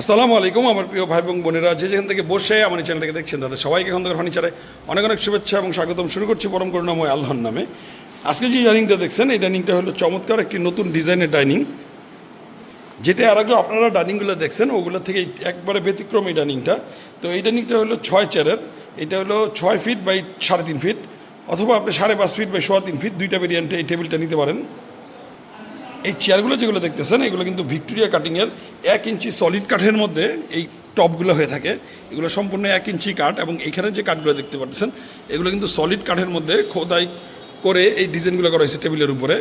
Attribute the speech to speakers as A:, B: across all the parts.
A: আসসালামু আলাইকুম, আমার প্রিয় ভাই এবং বোনেরা। যে যেখান থেকে বসে আমার এই চ্যানেলটাকে দেখছেন, তাদের সবাইকে এখন থেকে ফার্নিচারে অনেক অনেক শুভেচ্ছা এবং স্বাগতম। শুরু করছি পরম করুণাময় আল্লাহর নামে। আজকে যে ডাইনিংটা দেখছেন, এই ডাইনিংটা হলো চমৎকার একটি নতুন ডিজাইনের ডাইনিং যেটা আর আগে আপনারা ডাইনিংগুলো দেখছেন, ওগুলো থেকে একবারে ব্যতিক্রম এই ডাইনিংটা তো এই ডাইনিংটা হলো ছয় চেয়ারের এটা হলো ছয় ফিট বাই সাড়ে তিন ফিট অথবা আপনি সাড়ে পাঁচ ফিট বাই সোয়া তিন ফিট দুইটা ভেরিয়েন্টে এই টেবিলটা নিতে পারেন। এই চেয়ারগুলো যেগুলো দেখতেছেন, এগুলো কিন্তু ভিক্টোরিয়া কাটিংয়ের এক ইঞ্চি সলিড কাঠের মধ্যে এই টপগুলো হয়ে থাকে। এগুলো সম্পূর্ণ এক ইঞ্চি কাঠ এবং এখানে যে কাঠগুলো দেখতে পাচ্ছেন, এগুলো কিন্তু সলিড কাঠের মধ্যে খোদাই করে এই ডিজাইনগুলো করা হয়েছে টেবিলের উপরে।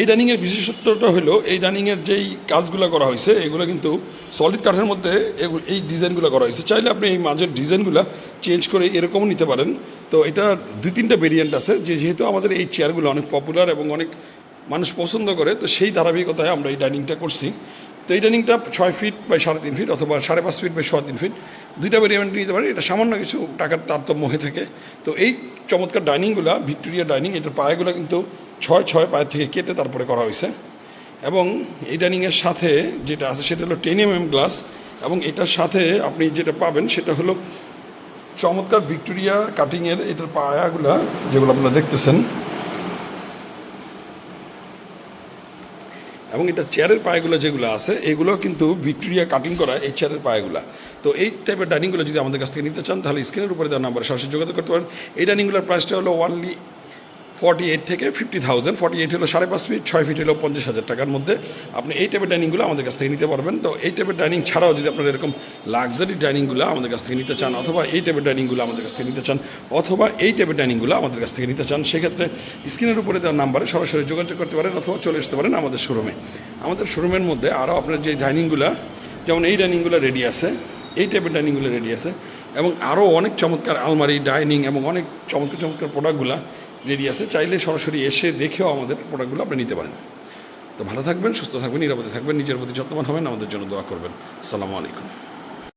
A: এই ডাইনিংয়ের বিশেষত্বটা হলো, এই ডাইনিংয়ের যেই কাজগুলো করা হয়েছে, এগুলো কিন্তু সলিড কাঠের মধ্যে এই ডিজাইনগুলো করা হয়েছে। চাইলে আপনি এই মাঝের ডিজাইনগুলো চেঞ্জ করে এরকমও নিতে পারেন। তো এটা দুই তিনটা ভেরিয়েন্ট আছে, যে যেহেতু আমাদের এই চেয়ারগুলো অনেক পপুলার এবং অনেক মানুষ পছন্দ করে, তো সেই ধারাবাহিকতায় আমরা এই ডাইনিংটা করছি। তো এই ডাইনিংটা ছয় ফিট বাই সাড়ে তিন ফিট অথবা সাড়ে পাঁচ ফিট বাই সোয়া তিন ফিট। দুইটা ভেরিয়েন্ট নিতে পারে এটা সামান্য কিছু টাকার তারতম্য হয়ে থাকে। তো এই চমৎকার ডাইনিংগুলো, ভিক্টোরিয়া ডাইনিং, এটার পায়েগুলো কিন্তু ছয় ছয় পায়ে থেকে কেটে তারপরে করা হয়েছে। এবং এই ডাইনিংয়ের সাথে যেটা আছে সেটা হলো টেন এম এম গ্লাস এবং এটার সাথে আপনি যেটা পাবেন সেটা হলো চমৎকার ভিক্টোরিয়া কাটিংয়ের এটার পায়াগুলা যেগুলো আপনারা দেখতেছেন। এবং এটা চেয়ারের পায়েগুলো যেগুলো আছে, এগুলো কিন্তু ভিক্টোরিয়া কাটিং করা এই চেয়ারের পায়েগুলো। তো এই টাইপের ডাইনিংগুলো যদি আমাদের কাছ থেকে নিতে চান, তাহলে স্ক্রিনের উপরে দেওয়ার নাম্বার সরাসরি যোগাযোগ করতে পারেন। এই ডাইনিংগুলোর প্রাইসটা হলো ওয়ানলি ফর্টি এইট থেকে ফিফটি থাউজেন্ড ফর্টি এইট হলো সাড়ে পাঁচ ফিট ছয় ফিট হলো পঞ্চাশ হাজার টাকার মধ্যে আপনি এই টাইপের ডাইনিংগুলো আমাদের কাছ থেকে নিতে পারবেন। তো এই টাইপের ডাইনিং ছাড়াও যদি আপনারা এরকম লাক্সারি ডাইনিংগুলো আমাদের কাছ থেকে নিতে চান, অথবা এই টাইপের ডাইনিংগুলো আমাদের কাছ থেকে নিতে চান, অথবা এই টাইপের ডাইনিংগুলো আমাদের কাছ থেকে নিতে চান, সেক্ষেত্রে স্ক্রিনের উপরে দেওয়ার নাম্বারে সরাসরি যোগাযোগ করতে পারেন অথবা চলে আসতে পারেন আমাদের শোরুমে আমাদের শোরুমের মধ্যে আরও আপনার যে ডাইনিংগুলো যেমন এই ডাইনিংগুলো রেডি আছে, এই টাইপের ডাইনিংগুলো রেডি আছে, এবং আরও অনেক চমৎকার আলমারি ডাইনিং এবং অনেক চমৎকার চমৎকার প্রোডাক্টগুলো রেডি আছে, চাইলে সরাসরি এসে দেখেও আমাদের প্রোডাক্টগুলো আপনি নিতে পারেন। তো ভালো থাকবেন, সুস্থ থাকবেন, নিরাপদে থাকবেন, নিজের প্রতি যত্নবান হবেন, আমাদের জন্য দোয়া করবেন। আসসালামু আলাইকুম।